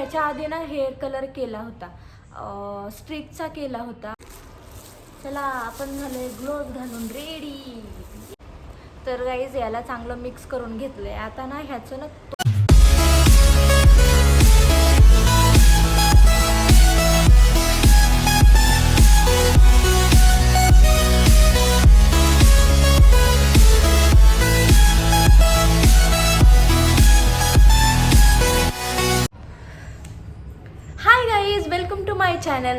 त्याच्या आधी ना हेअर कलर केला होता. स्ट्रिकचा केला होता. चला आपण झालोय ग्लोव्ह घालून रेडी तर गाईज याला चांगलं मिक्स करून घेतलंय. आता ना ह्याचं ना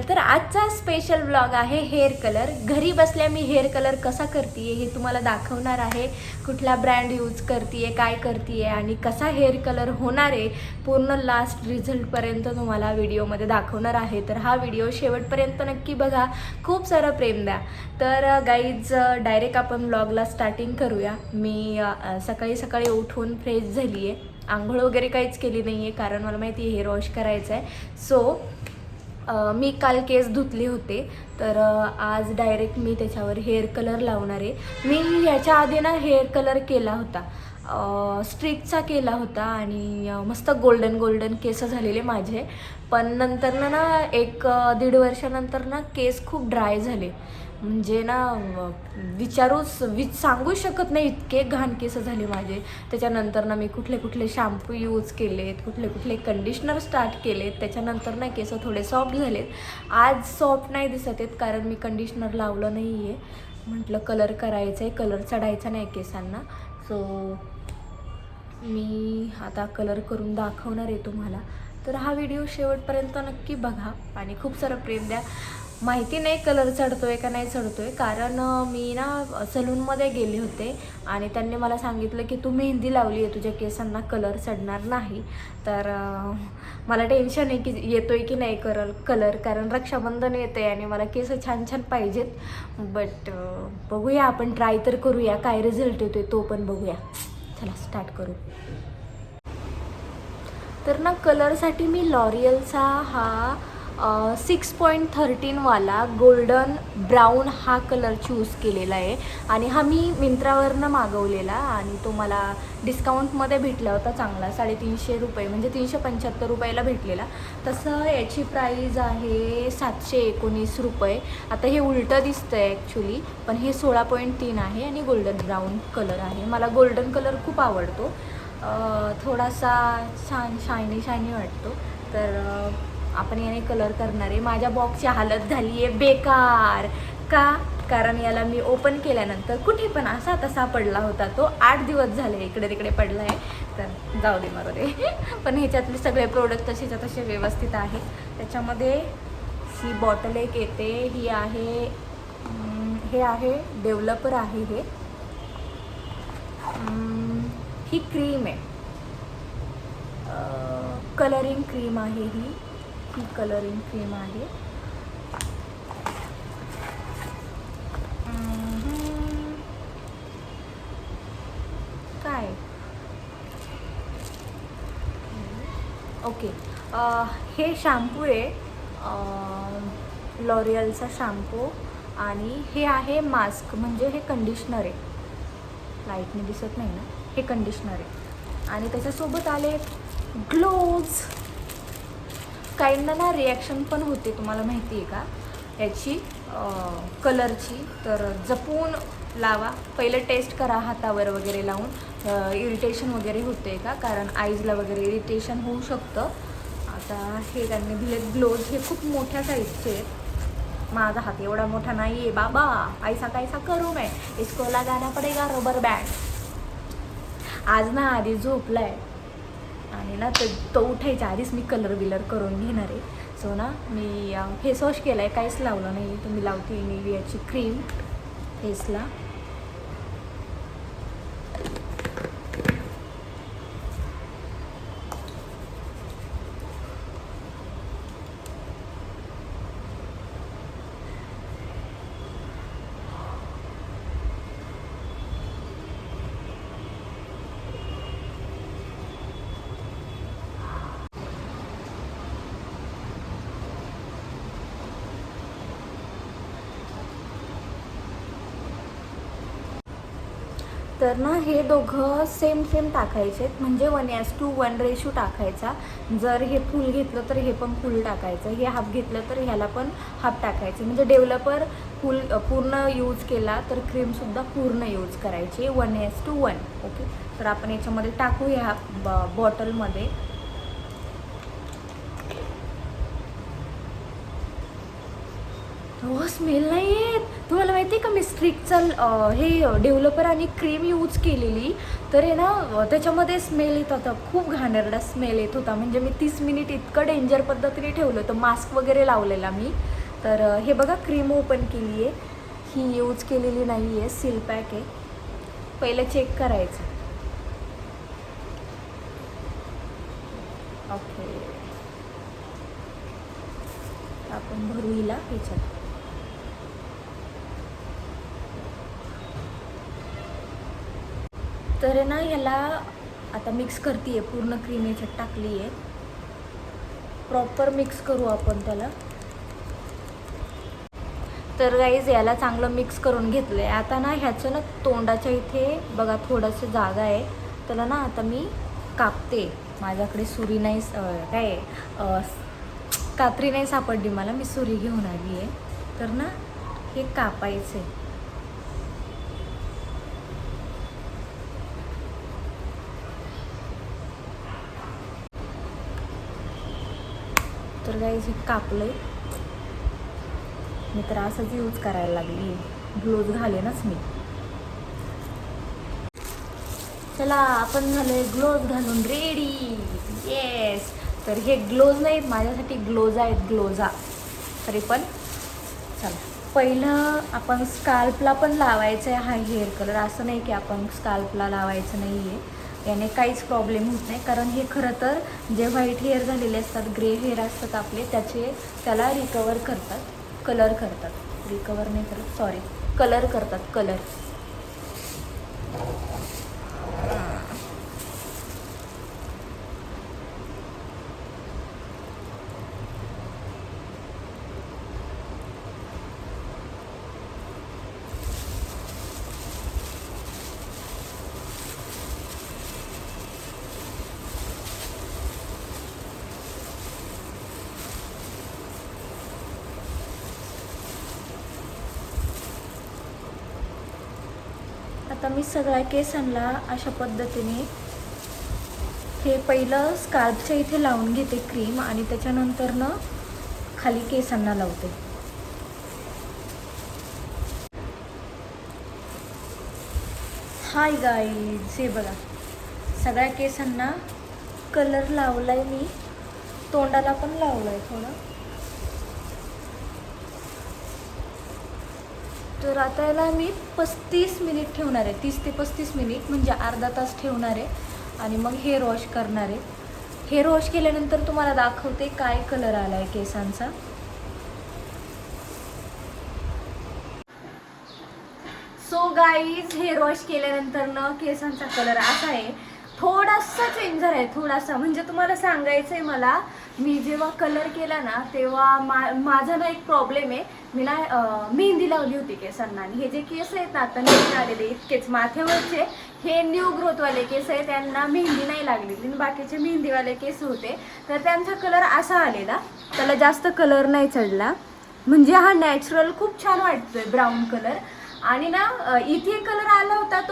चॅनल तर आजचा स्पेशल ब्लॉग आहे हेअर कलर घरी बसल्या मी हेअर कलर कसा करते हे तुम्हाला दाखवणार आहे. कुठला ब्रँड यूज करते काय करते आणि कसा हेअर कलर होणार आहे पूर्ण लास्ट रिझल्टपर्यंत तुम्हाला व्हिडिओमध्ये दाखवणार आहे. तर हा व्हिडिओ शेवटपर्यंत नक्की बघा. खूप सारं प्रेम द्या. तर गाईज डायरेक्ट आपण ब्लॉगला स्टार्टिंग करूया. मी सकाळी सकाळी उठून फ्रेश झाली आहे आंघोळ वगैरे काहीच केली नाही आहे कारण मला माहिती आहे हेअर वॉश करायचं आहे सो मी काल केस धुतले होते तर आज डायरेक्ट मी त्याच्यावर हेअर कलर लावणार आहे. मी ह्याच्या आधी ना हेअर कलर केला होता. स्ट्रिकचा केला होता आणि मस्त गोल्डन गोल्डन केस झालेले माझे. पण नंतर ना ना एक दीड वर्षानंतर ना केस खूप ड्राय झाले. म्हणजे ना विचारू विचारूच वि सांगू शकत नाही इतके घाण केस झाले माझे. त्याच्यानंतर ना मी कुठले कुठले शॅम्पू यूज केलेत कुठले कुठले कंडिशनर स्टार्ट केलेत. त्याच्यानंतर ना केस थोडे सॉफ्ट झालेत. आज सॉफ्ट नाही दिसत आहेत कारण मी कंडिशनर लावलं नाही आहे म्हटलं कलर करायचं आहे कलर चढायचा नाही केसांना. सो मी आता कलर करून दाखवणार आहे तुम्हाला. तर हा व्हिडिओ शेवटपर्यंत नक्की बघा आणि खूप सारं प्रेम द्या. माहिती नाही कलर चढतोय का नाही चढतोय. कारण मी ना सलूनमध्ये गेले होते आणि त्यांनी मला सांगितलं की तू मेहंदी लावली आहे तुझ्या केसांना कलर चढणार नाही. तर मला टेन्शन आहे की येतोय की नाही करल कलर कारण रक्षाबंधन येते आणि मला केस छान छान पाहिजेत. बट बघूया आपण ट्राय तर करूया काय रिझल्ट येतोय तो पण बघूया. चला स्टार्ट करू. तर ना कलरसाठी मी लॉरियलचा हा सिक्स पॉईंट थर्टीनवाला गोल्डन ब्राऊन हा कलर चूज केलेला आहे. आणि हा मी मिंत्रावरनं मागवलेला आणि तो मला डिस्काउंटमध्ये भेटला होता चांगला साडेतीनशे रुपये म्हणजे तीनशे पंच्याहत्तर रुपयाला भेटलेला. तसं याची प्राईज आहे सातशे एकोणीस रुपये. आता हे उलटं दिसतं आहे ॲक्च्युली पण हे सोळा पॉईंट तीन आहे आणि गोल्डन ब्राऊन कलर आहे. मला गोल्डन कलर खूप आवडतो. थोडासा छान शायनी शायनी वाटतो. तर आपण याने कलर करणार. आहे माझ्या बॉक्सची हालत झाली आहे बेकार. का? कारण याला मी ओपन केल्यानंतर कुठे पण असा तसा पडला होता तो. आठ दिवस झाले इकडे तिकडे पडला आहे तर जाऊ दे मारू दे. पण ह्याच्यातले सगळे प्रोडक्ट तसेच्या तसे व्यवस्थित आहेत. त्याच्यामध्ये ही बॉटल एक येते. ही आहे हे आहे डेव्हलपर आहे हे. ही क्रीम आहे. कलरिंग क्रीम आहे ही. ही कलरिंग क्रीम आहे. काय? ओके हे शॅम्पू आहे. लॉरियलचा शॅम्पू आणि हे आहे मास्क म्हणजे हे कंडिशनर आहे. लाईटने दिसत नाही ना? हे कंडिशनर आहे. आणि त्याच्यासोबत आले ग्लोव्ज काहींना ना रिॲक्शन पण होते तुम्हाला माहिती आहे का? याची कलरची तर जपून लावा. पहिलं टेस्ट करा हातावर वगैरे लावून. इरिटेशन वगैरे होते का? कारण आईजला वगैरे इरिटेशन होऊ शकतं. आता हे त्यांनी दिलेत ग्लोज हे खूप मोठ्या साईजचे आहेत. माझा हात एवढा मोठा नाही आहे बाबा ऐसा कैसा करू मैं. इसको लगाना पडेगा रबर बँड आज ना आधी झोपलाय. आणि ना तर तो उठायच्या आधीच मी कलर बिलर करून घेणार आहे. सो ना मी फेस वॉश केला आहे काहीच लावलं नाही. तुम्ही मी लावते निवियाची क्रीम फेसला तर ना हे दोघं सेम सेम टाकायचे. म्हणजे one is to one ratio टाकायचा. जर हे फुल घेतलं तर हे पण फुल टाकायचं. हे हाफ घेतलं तर ह्याला पण हाफ टाकायचं. म्हणजे डेव्हलपर फुल पूर्ण यूज केला तर क्रीमसुद्धा पूर्ण यूज करायची. One is to one okay तर आपण याच्यामध्ये टाकू ब बॉटलमध्ये हो स्मेल नाही आहे तुम्हाला माहिती आहे का मी स्ट्रिकचा हे डेव्हलपर आणि क्रीम यूज केलेली तर आहे ना त्याच्यामध्ये स्मेल येत होता खूप घाणेरडा स्मेल येत होता. म्हणजे मी तीस मिनिट इतकं डेंजर पद्धतीने ठेवलं होतं मास्क वगैरे लावलेला मी. तर हे बघा क्रीम ओपन केली आहे ही यूज केलेली नाही आहे सील पॅक आहे. पहिलं चेक करायचं. ओके. आपण भरू हिला ह्याच्यात तर ना ह्याला आता मिक्स करते आहे पूर्ण क्रीम याच्यात टाकली आहे प्रॉपर मिक्स करू आपण त्याला. तर गाईज याला चांगलं मिक्स करून घेतलं आहे आता ना ह्याचं ना तोंडाच्या इथे बघा थोडंसं जागा आहे. त्याला ना आता मी कापते. माझ्याकडे सुरी नाही काय कात्री नाही सापडली मला. मी सुरी घेऊन आली आहे तर ना हे कापायचं आहे तर गाईज हे कापलंय. मी तर असंच यूज करायला लागली. ग्लोज घालेनच मी. चला आपण झालोय ग्लोज घालून रेडी येस तर हे ग्लोज नाहीत माझ्यासाठी ग्लोज आहेत ग्लोजा तरी पण चला. पहिलं आपण स्काल्पला पण लावायचं आहे हा हेअर कलर असं नाही की आपण स्काल्पला लावायचं नाही आहे याने काहीच प्रॉब्लेम होत नाही. कारण हे खरं तर जे व्हाईट हेअर झालेले असतात ग्रे हेअर असतात आपले त्याचे त्याला रिकवर करतात कलर करतात. रिकवर नाही करत सॉरी कलर करतात कलर आता मी सगळ्या केसांना अशा पद्धतीने हे पहिलं स्कार्पच्या इथे लावून घेते क्रीम आणि त्याच्यानंतर ना खाली केसांना लावते. हाय गाईज हे बघा. सगळ्या केसांना कलर लावला आहे मी. तोंडाला पण लावलं आहे थोडं. तर आता याला मी पस्तीस मिनिट ठेवणार आहे. तीस ते पस्तीस मिनिट म्हणजे अर्धा तास ठेवणार आहे. आणि मग हेअर वॉश करणार आहे. हेअर वॉश केल्यानंतर तुम्हाला दाखवते काय कलर आला आहे केसांचा. सो गाईज हेअर वॉश केल्यानंतर न केसांचा कलर असा आहे. थोडासा चेंज आहे थोडासा. म्हणजे तुम्हाला सांगायचं आहे मला मी जेव्हा कलर केला ना तेव्हा मा माझा ना एक प्रॉब्लेम आहे. मी ना मेहंदी लावली होती केसांना. आणि हे जे केस आहेत ना आता नवीन आलेले इतकेच माथ्यावरचे हे न्यू ग्रोथवाले केस आहे त्यांना मेहंदी नाही लागली बाकीचे मेहंदीवाले केस होते. तर त्यांचा कलर असा आलेला. त्याला जास्त कलर नाही चढला. म्हणजे हा नॅचरल खूप छान वाटतोय ब्राऊन कलर आणि ना इथे कलर आला होता तो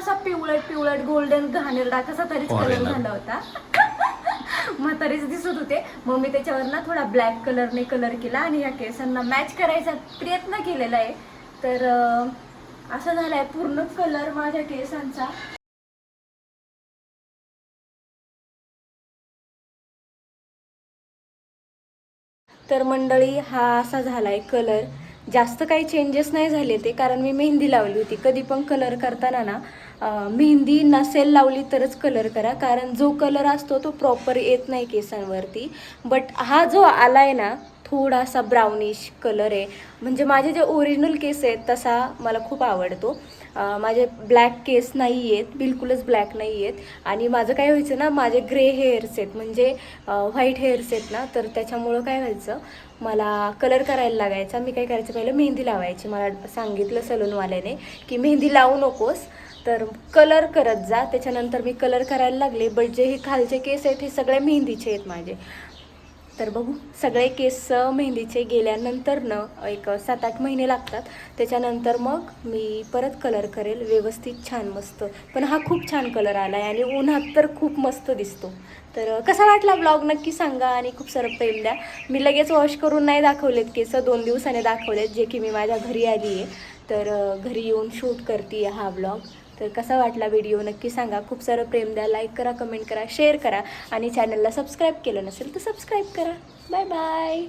असा पिवळट पिवळट गोल्डन घाणेरडा कसा तरीच कलर. झाला होता. म्हातारीच दिसत होते. मग मी त्याच्यावर ना थोडा ब्लॅक कलरने कलर केला आणि या केसांना मॅच करायचा प्रयत्न केलेला आहे. तर असा झालाय पूर्ण कलर माझ्या केसांचा. तर मंडळी हा असा झालाय कलर जास्त काही चेंजेस नाही झाले ते कारण मी मेहंदी लावली होती. कधी पण कलर करताना ना मेहंदी नसेल लावली तरच कलर करा. कारण जो कलर असतो तो प्रॉपर येत नाही केसांवरती. बट हा जो आला आहे ना थोडासा ब्राउनिश कलर आहे. म्हणजे माझे जे ओरिजिनल केस आहेत तसा मला खूप आवडतो. माझे ब्लॅक केस नाही आहेत बिलकुलच ब्लॅक नाही आहेत आणि माझं काय व्हायचं ना माझे ग्रे हेअर्स आहेत. म्हणजे व्हाईट हेअर्स आहेत ना तर त्याच्यामुळं काय व्हायचं मला कलर करायला लागायचा. मी काय करायचं पहिलं मेहंदी लावायची. मला सांगितलं सलूनवाल्याने की मेहंदी लावू नकोस. तर कलर करत जा. त्याच्यानंतर मी कलर करायला लागले. बट जे हे खालचे केस आहेत हे सगळे मेहंदीचे आहेत माझे. तर बघू सगळे केस मेहंदीचे गेल्यानंतर न एक सात आठ महिने लागतात. त्याच्यानंतर मग मी परत कलर करेल. व्यवस्थित छान मस्त. पण हा खूप छान कलर आला आहे आणि उन्हात तर खूप मस्त दिसतो. तर कसा वाटला ब्लॉग नक्की सांगा आणि खूप सारं प्रेम द्या. मी लगेच वॉश करून नाही दाखवलेत केस. दोन दिवसाने दाखवलेत जे की मी माझ्या घरी आली आहे तर घरी येऊन शूट करते हा ब्लॉग तर कसा वाटला व्हिडिओ नक्की सांगा. खूप सारं प्रेम द्या. लाईक करा कमेंट करा शेअर करा. आणि चॅनलला सबस्क्राईब केलं नसेल तर सबस्क्राईब करा. Bye bye